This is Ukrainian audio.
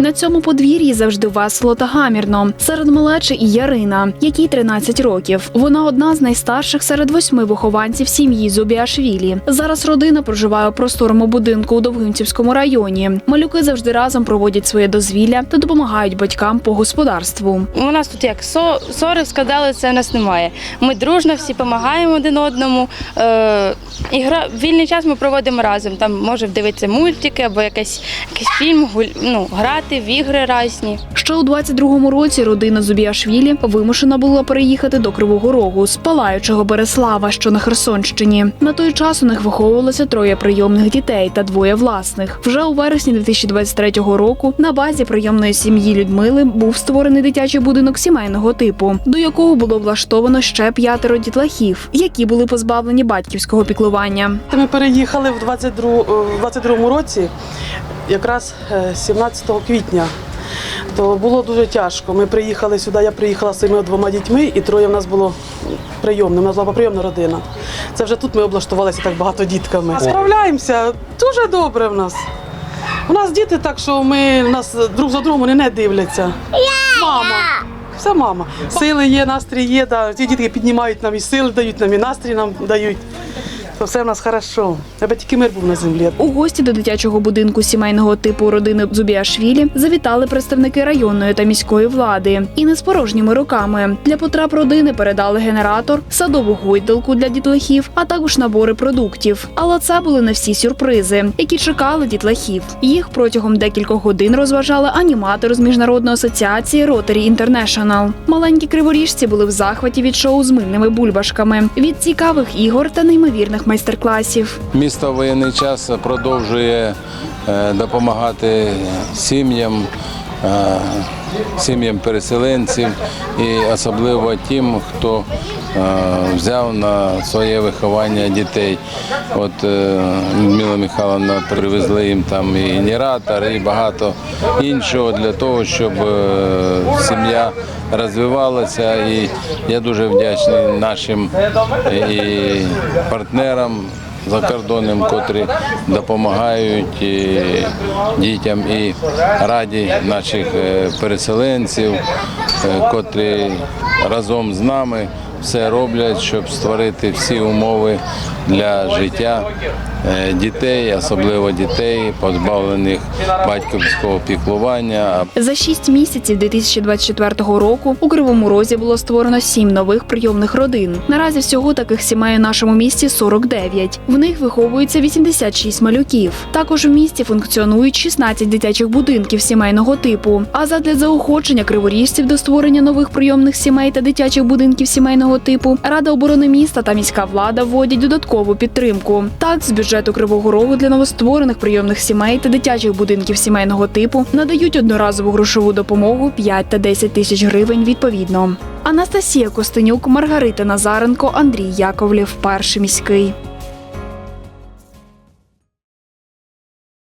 На цьому подвір'ї завжди весело та гамірно. Серед малечі і Ярина, якій 13 років. Вона одна з найстарших серед восьми вихованців сім'ї Зубіашвілі. Зараз родина проживає у просторому будинку у Довгинцівському районі. Малюки завжди разом проводять своє дозвілля та допомагають батькам по господарству. У нас тут як со- скандали, це в нас немає. Ми дружно всі допомагаємо один одному. Е, ігра, вільний час ми проводимо разом. Там може дивитися мультики або якийсь, якийсь фільм, гуль, ну, грати в ігри різні. Ще у 22-му році родина Зубіашвілі вимушена була переїхати до Кривого Рогу з палаючого Береслава, що на Херсонщині. На той час у них виховувалося троє прийомних дітей та двоє власних. Вже у вересні 2023 року на базі прийомної сім'ї Людмили був створений дитячий будинок сімейного типу, до якого було влаштовано ще п'ятеро дітлахів, які були позбавлені батьківського піклування. Ми переїхали в 22, е, в 22 році, якраз е, 17 квітня. То було дуже тяжко. Ми приїхали сюди, я приїхала з своїми двома дітьми, і троє в нас було прийомне. У нас була прийомна родина. Це вже тут ми облаштувалися так багато дітками. Справляємося, дуже добре в нас. У нас діти так, що ми нас друг за другом вони не дивляться. Мама. Все мама. Сили є, настрій є. Да. Ці дітки піднімають нам і сили дають нам, і настрій нам дають. То все в нас хорошо. Аби тільки мир був на землі. У гості до дитячого будинку сімейного типу родини Зубіашвілі завітали представники районної та міської влади. І не з порожніми руками. Для потреб родини передали генератор, садову гойдалку для дітлахів, а також набори продуктів. Але це були не всі сюрпризи, які чекали дітлахів. Їх протягом декількох годин розважали аніматори з міжнародної асоціації Rotary International. Маленькі криворіжці були в захваті від шоу з мильними бульбашками, від цікавих ігор та неймовірних майстер-класів. Місто воєнний час продовжує е, допомагати сім'ям, е, сім'ям переселенців і особливо тим, хто е, взяв на своє виховання дітей. От е, Людмила Михайловна привезли їм там і генератор, і багато іншого для того, щоб е, сім'я розвивалася. І я дуже вдячний нашим і партнерам закордонним, котрі допомагають дітям і раді наших е, переселенців, е, котрі разом з нами все роблять, щоб створити всі умови для життя е, дітей, особливо дітей, позбавлених батьківського піклування, За шість місяців 2024 року у Кривому Розі було створено сім нових прийомних родин. Наразі всього таких сімей у нашому місті 49. В них виховується 86 малюків. Також в місті функціонують 16 дитячих будинків сімейного типу. А задля заохочення криворіжців до створення нових прийомних сімей та дитячих будинків сімейного типу Рада оборони міста та міська влада вводять додаткову підтримку. Так, з бюджету Кривого Рогу для новостворених прийомних сімей та дитячих будинків сімейного типу надають одноразову грошову допомогу 5 та 10 тисяч гривень відповідно. Анастасія Костенюк, Маргарита Назаренко, Андрій Яковлєв, перший міський.